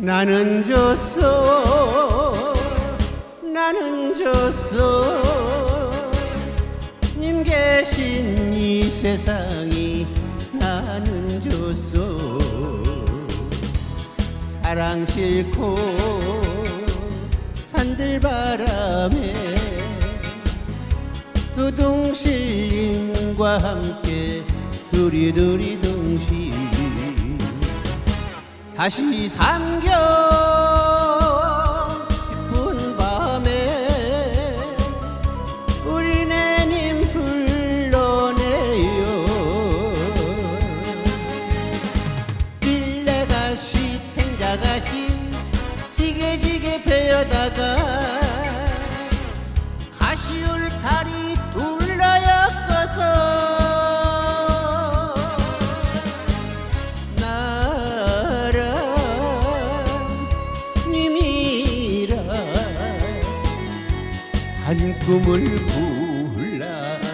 나는 줬어. 나는 줬어. 님 계신 이 세상이 나는 줬어. 사랑 싣고 산들바람에 두둥실님과 함께 두리두리 둥실 사시삼경 꿈을 불란다.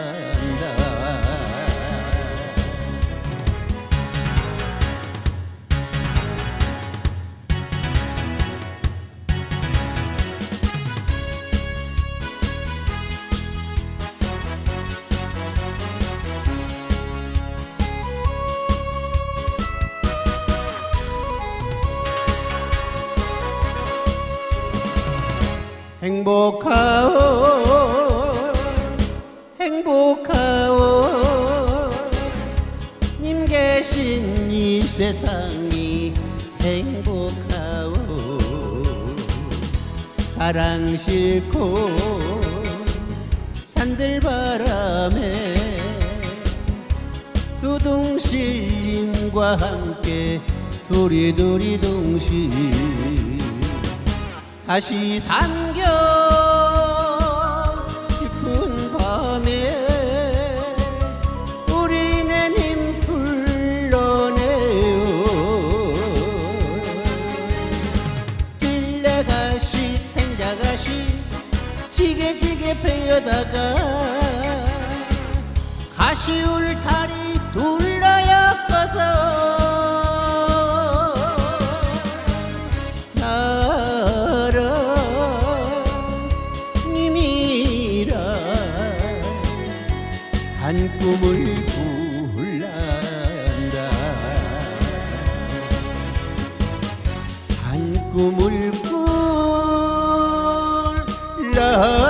행복하오 세상이 행복하오. 사랑 싣고 산들바람에 두둥실님과 함께 도리도리 동실 다시 삼겨 딜레가시 탱자가시 지게지게 베어다가. 가시 울타리 둘러엮어서. 나랑 님이라 한 꿈을 불란다. 한 꿈을 꿀라